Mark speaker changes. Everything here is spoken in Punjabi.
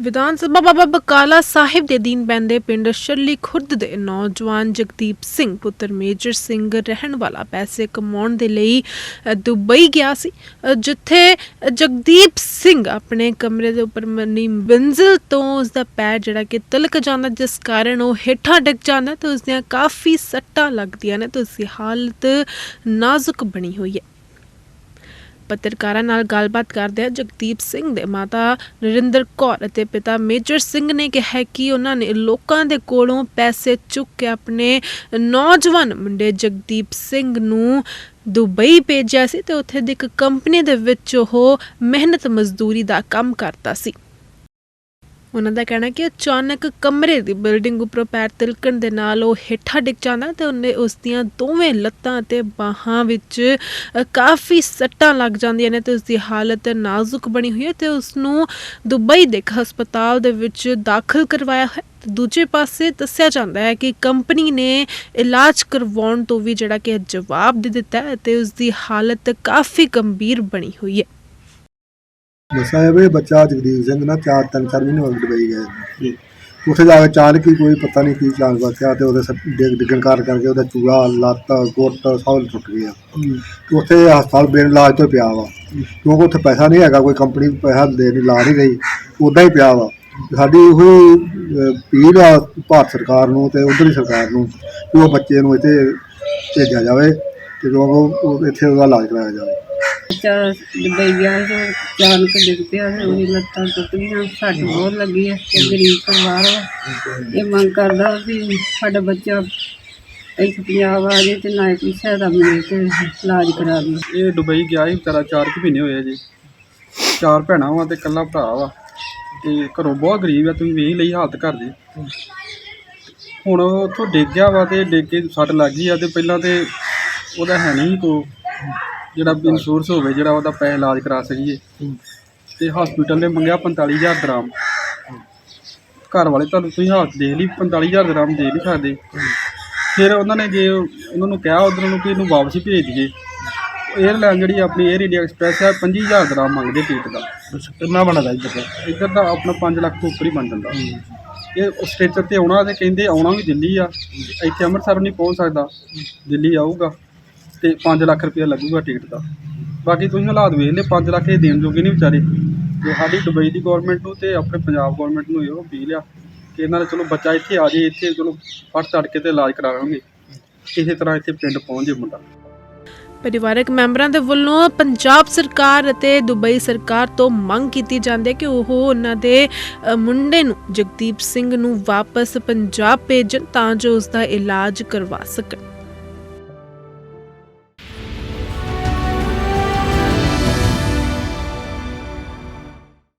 Speaker 1: ਵਿਧਾਨ ਸਭਾ ਬਾਬਾ ਬਕਾਲਾ ਸਾਹਿਬ ਦੇ ਦੀਨ ਪੈਂਦੇ ਪਿੰਡ ਸ਼ੱਲੀ ਖੁਰਦ ਦੇ ਨੌਜਵਾਨ ਜਗਦੀਪ ਸਿੰਘ ਪੁੱਤਰ ਮੇਜਰ ਸਿੰਘ ਰਹਿਣ ਵਾਲਾ ਪੈਸੇ ਕਮਾਉਣ ਦੇ ਲਈ ਦੁਬਈ ਗਿਆ ਸੀ ਜਿੱਥੇ ਜਗਦੀਪ ਸਿੰਘ ਆਪਣੇ ਕਮਰੇ ਦੇ ਉੱਪਰ ਮਨੀ ਬੰਜ਼ਲ ਤੋਂ ਉਸ ਦਾ ਪੈਰ ਜਿਹੜਾ ਕਿ ਤਿਲਕ ਜਾਂਦਾ, ਜਿਸ ਕਾਰਨ ਉਹ ਹੇਠਾਂ ਡਿੱਗ ਜਾਂਦਾ ਤੇ ਉਸ ਦੀਆਂ ਕਾਫੀ ਸੱਟਾਂ ਲੱਗਦੀਆਂ ਨੇ ਤੇ ਉਸ ਦੀ ਹਾਲਤ ਨਾਜ਼ੁਕ ਬਣੀ ਹੋਈ ਹੈ। ਪੱਤਰਕਾਰਾਂ ਨਾਲ ਗੱਲਬਾਤ ਕਰਦਿਆਂ ਜਗਦੀਪ ਸਿੰਘ ਦੇ ਮਾਤਾ ਨਰਿੰਦਰ ਕੌਰ ਅਤੇ ਪਿਤਾ ਮੇਜਰ ਸਿੰਘ ਨੇ ਕਿਹਾ ਕਿ ਉਹਨਾਂ ਨੇ ਲੋਕਾਂ ਦੇ ਕੋਲੋਂ ਪੈਸੇ ਚੁੱਕ ਕੇ ਆਪਣੇ ਨੌਜਵਾਨ ਮੁੰਡੇ ਜਗਦੀਪ ਸਿੰਘ ਨੂੰ ਦੁਬਈ ਭੇਜਿਆ ਸੀ ਤੇ ਉੱਥੇ ਦੀ ਇੱਕ ਕੰਪਨੀ ਦੇ ਵਿੱਚ ਉਹ ਮਿਹਨਤ ਮਜ਼ਦੂਰੀ ਦਾ ਕੰਮ ਕਰਦਾ ਸੀ। ਉਹਨਾਂ ਦਾ ਕਹਿਣਾ ਕਿ ਅਚਾਨਕ ਕਮਰੇ ਦੀ ਬਿਲਡਿੰਗ ਉੱਪਰੋਂ ਪੈਰ ਤਿਲਕਣ ਦੇ ਨਾਲ ਉਹ ਹੇਠਾਂ ਡਿੱਗ ਜਾਂਦਾ ਤੇ ਉਹਨੇ ਉਸ ਦੀਆਂ ਦੋਵੇਂ ਲੱਤਾਂ ਅਤੇ ਬਾਹਾਂ ਵਿੱਚ ਕਾਫੀ ਸੱਟਾਂ ਲੱਗ ਜਾਂਦੀਆਂ ਨੇ ਤੇ ਉਸ ਦੀ ਹਾਲਤ ਨਾਜ਼ੁਕ ਬਣੀ ਹੋਈ ਹੈ ਤੇ ਉਸ ਨੂੰ ਦੁਬਈ ਦੇ ਇੱਕ ਹਸਪਤਾਲ ਦੇ ਵਿੱਚ ਦਾਖਲ ਕਰਵਾਇਆ ਹੈ। ਦੂਜੇ ਪਾਸੇ ਦੱਸਿਆ ਜਾਂਦਾ ਹੈ ਕਿ ਕੰਪਨੀ ਨੇ ਇਲਾਜ ਕਰਵਾਉਣ ਤੋਂ ਵੀ ਜਿਹੜਾ ਕਿ ਜਵਾਬ ਦੇ ਦਿੱਤਾ ਹੈ ਤੇ ਉਸ ਦੀ ਹਾਲਤ ਕਾਫੀ ਗੰਭੀਰ ਬਣੀ ਹੋਈ ਹੈ।
Speaker 2: ਦੱਸਿਆ ਹੈ ਵੀ ਬੱਚਾ ਜਗਦੀਪ ਸਿੰਘ ਨਾ ਚਾਰ ਤਿੰਨ ਚਾਰ ਮਹੀਨੇ ਹੋ ਗਏ ਦੁਬਈ ਗਏ ਨੂੰ। ਉੱਥੇ ਜਾ ਕੇ ਅਚਾਨਕ ਹੀ ਕੋਈ ਪਤਾ ਨਹੀਂ ਕੀ ਚਾਂਸ ਵਰਤਿਆ ਤੇ ਉਹਦੇ ਸੱਟ- ਡਿੱਗ ਡਿੱਗਣ ਕਾਰ ਕਰਕੇ ਉਹਦਾ ਚੂੜਾ ਲੱਤ ਗੁੱਟ ਸਭ ਟੁੱਟ ਗਿਆ। ਤੇ ਉੱਥੇ ਹਸਪਤਾਲ ਬੇਨ ਇਲਾਜ ਤੋਂ ਪਿਆ ਵਾ। ਕਿਉਂਕਿ ਉੱਥੇ ਪੈਸਾ ਨਹੀਂ ਹੈਗਾ ਕੋਈ ਕੰਪਨੀ ਪੈਸਾ ਦੇ ਨਹੀਂ ਲਾ ਨਹੀਂ ਰਹੀ ਉਦਾਂ ਹੀ ਪਿਆ ਵਾ। ਸਾਡੀ ਉਹੀ ਅਪੀਲ ਆ ਭਾਰਤ ਸਰਕਾਰ ਨੂੰ ਤੇ ਉਧਰਲੀ ਸਰਕਾਰ ਨੂੰ ਕਿ ਉਹ ਬੱਚੇ ਨੂੰ ਇੱਥੇ ਭੇਜਿਆ ਜਾਵੇ ਤੇ ਕਿਉਂਕਿ ਉਹ ਇੱਥੇ ਉਹਦਾ ਇਲਾਜ ਕਰਾਇਆ ਜਾਵੇ।
Speaker 3: ਬੱਚਾ ਦੁਬਈ ਗਿਆ ਸੀ ਅਚਾਨਕ ਡਿੱਗ ਪਿਆ ਤੇ ਉਹਦੀ ਲੱਤਾਂ ਟੁੱਟ ਗਈਆਂ ਸੱਟ ਬਹੁਤ ਲੱਗੀ ਹੈ ਤੇ ਗਰੀਬ ਪਰਿਵਾਰ ਵਾ ਇਹ ਮੰਗ ਕਰਦਾ ਵੀ ਸਾਡਾ ਬੱਚਾ ਇੱਥੇ ਪੰਜਾਬ ਆ ਜੇ ਤੇ ਨਾ ਕੋਈ ਸਹਾਇਤਾ ਮਿਲੇ ਤੇ ਇਲਾਜ ਕਰਾ ਦੇ।
Speaker 4: ਇਹ ਦੁਬਈ ਗਿਆ ਸੀ, ਵਿਚਾਰਾ 4 ਕੁ ਮਹੀਨੇ ਹੋਏ ਆ ਜੀ। ਚਾਰ ਭੈਣਾਂ ਵਾ ਤੇ ਇਕੱਲਾ ਭਰਾ ਵਾ। ਤੇ ਘਰੋਂ ਬਹੁਤ ਗਰੀਬ ਆ, ਤੁਸੀਂ ਵੇਖ ਲਈ ਹਾਲਤ ਘਰ ਦੀ। ਹੁਣ ਉਹ ਉੱਥੋਂ ਡਿੱਗ ਗਿਆ ਵਾ ਤੇ ਡਿੱਗ ਕੇ ਸੱਟ ਲੱਗ ਗਈ ਆ, ਤੇ ਪਹਿਲਾਂ ਤੇ ਉਹਦਾ ਹੈ ਨਹੀਂ ਕੋ ਜਿਹੜਾ ਇੰਸ਼ੋਰੈਂਸ ਹੋਵੇ ਜਿਹੜਾ ਉਹਦਾ ਪੈਸੇ ਇਲਾਜ ਕਰਾ ਸਕੀਏ। ਤੇ ਹਸਪੀਟਲ ਨੇ ਮੰਗਿਆ 45000 ਦਰਾਮ ਘਰ ਵਾਲੇ ਤੁਹਾਨੂੰ ਤੁਸੀਂ ਹਾਲਤ ਦੇਖ ਲਈ 45000 ਦਰਾਮ ਦੇ ਨਹੀਂ ਸਕਦੇ। ਫਿਰ ਉਹਨਾਂ ਨੇ ਜੇ ਉਹਨਾਂ ਨੂੰ ਕਿਹਾ ਉਧਰ ਨੂੰ ਕਿ ਇਹਨੂੰ ਵਾਪਸ ਹੀ ਭੇਜ ਦਈਏ। 에ਅਰਲਾਈਨ ਜਿਹੜੀ ਆਪਣੀ 에ਅਰ ਇੰਡੀਆ ਐਕਸਪ੍ਰੈਸ ਹੈ 25000 ਦਰਾਮ ਮੰਗਦੇ ਟਿਕਟ ਦਾ।
Speaker 2: ਕਿੰਨਾ ਬਣਦਾ ਇੱਧਰ ਦਾ?
Speaker 4: ਇੱਧਰ ਦਾ ਆਪਣਾ 5 ਲੱਖ ਤੋਂ ਉੱਪਰ ਹੀ ਬਣ ਜਾਂਦਾ। ਇਹ ਸਟੇਚਰ ਤੇ ਆਉਣਾ ਤੇ ਕਹਿੰਦੇ ਆਉਣਾ ਵੀ ਦਿੱਲੀ ਆ। ਇੱਥੇ ਅੰਮ੍ਰਿਤਸਰ ਨਹੀਂ ਪਹੁੰਚ ਸਕਦਾ। ਦਿੱਲੀ ਆਊਗਾ। ਤੇ 5 ਲੱਖ ਰੁਪਇਆ ਲੱਗੂਗਾ ਟਿਕਟ ਦਾ। ਬਾਕੀ ਤੁਸੀਂ ਹਾਲਾਤ ਵੇਖ ਲਏ 5 ਲੱਖ ਇਹ ਦੇਣ ਜੋਗੇ ਨਹੀਂ ਵਿਚਾਰੇ। ਤੇ ਸਾਡੀ ਦੁਬਈ ਦੀ ਗਵਰਨਮੈਂਟ ਨੂੰ ਤੇ ਆਪਣੇ ਪੰਜਾਬ ਗਵਰਨਮੈਂਟ ਨੂੰ ਇਹੋ ਅਪੀਲ ਆ ਕਿ ਇਹਨਾਂ ਦਾ ਚਲੋ ਬੱਚਾ ਇੱਥੇ ਆ ਜੇ ਇੱਥੇ ਚਲੋ ਫੜ ਤੜ ਕੇ ਤੇ ਇਲਾਜ ਕਰਾ ਲਾਂਗੇ ਇਸੇ ਤਰ੍ਹਾਂ ਇੱਥੇ ਪਿੰਡ ਪਹੁੰਚ ਜੇ ਮੁੰਡਾ।
Speaker 1: ਪਰਿਵਾਰਕ ਮੈਂਬਰਾਂ ਦੇ ਵੱਲੋਂ ਪੰਜਾਬ ਸਰਕਾਰ ਅਤੇ ਦੁਬਈ ਸਰਕਾਰ ਤੋਂ ਮੰਗ ਕੀਤੀ ਜਾਂਦੀ ਹੈ ਕਿ ਉਹ ਉਹਨਾਂ ਦੇ ਮੁੰਡੇ ਨੂੰ ਜਗਦੀਪ ਸਿੰਘ ਨੂੰ ਵਾਪਸ ਪੰਜਾਬ ਭੇਜਣ ਤਾਂ ਜੋ ਉਸ ਦਾ ਇਲਾਜ ਕਰਵਾ ਸਕਣ।